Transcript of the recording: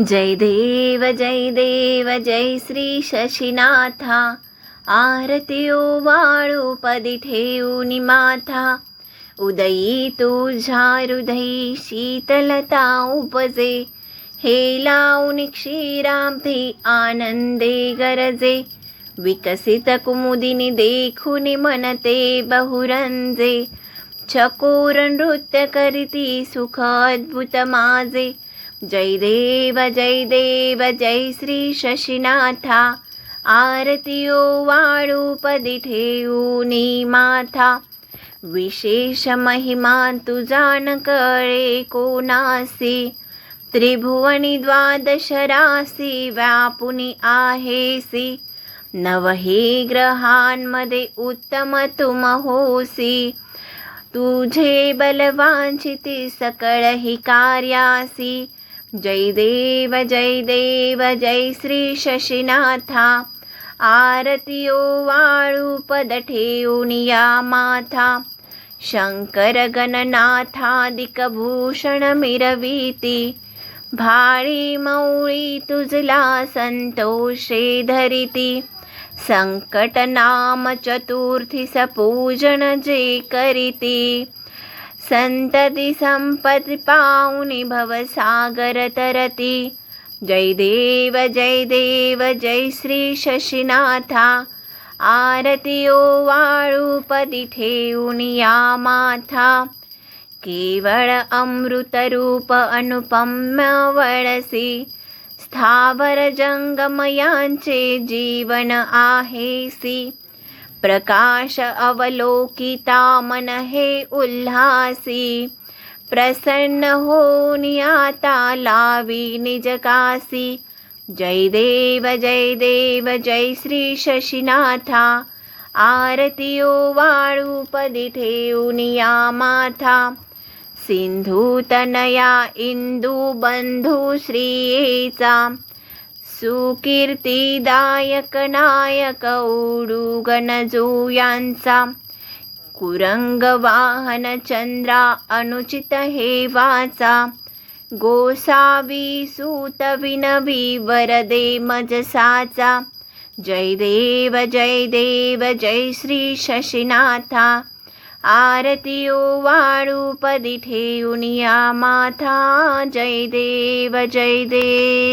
जय देव जय देव जय श्री शशिनाथा। आरती वाळू पदी ठेवून माथा। उदयी तुझ्या हृदयी शीतलता उपजे। हे लावून क्षीराब्धी आनंदे गरजे। विकसित कुमुदिनी देखून मनते बहुरंजे। चकोर नृत्य करीती सुख अद्भुत माझे जय देव जय देव जय श्री शशिनाथा. आरतीयो वाळूपदी ठेऊनी माथा. विशेष महिमा तुजान कळे कोणासी? त्रिभुवनी द्वादश राशी व्यापुनी आहेसी. नवही ग्रहांमध्ये उत्तम तुम होसी. तुझे बलवांचिती सकळ ही कार्यासी. जय देव जय देव जय श्री शशिनाथा. आरतीयो वाळू पद माथा. शंकर गणनाथादिकभूषण मिरवीती. भाळी मौळी तुझला संतोषे धरिती. संकट नाम चतुर्थी सपूजन जे करीती. संतती संपत्ती पाहुनी भवसागर तरती। जय देव जय देव जय श्री शशिनाथा। आरतीयो वाळू पदी ठेवून या माथा केवळ अमृतरूप अनुपम्य वळसी। स्थावर जंगमयांचे जीवन आहेसी। प्रकाश अवलोकिता मन हे उल्हासी। प्रसन्न होऊन आता लावी निजकासी जय देव जय देव जय श्री शशिनाथा। आरतीयो वाळूपदी ठेवनिया ठेवून या माथा। सिंधू तनया इंदू बंधू श्रीचा सुकीर्तीदायक नायक उडू यांचा कुरंग वाहन चंद्रा अनुचित हे वाचा गोसावी सूत विनवी वरदे मजसाचा। जय देव जय देव जय श्री शशिनाथा। आरतीयो वाळू पदी ठेवून या माथा। जय देव जय देव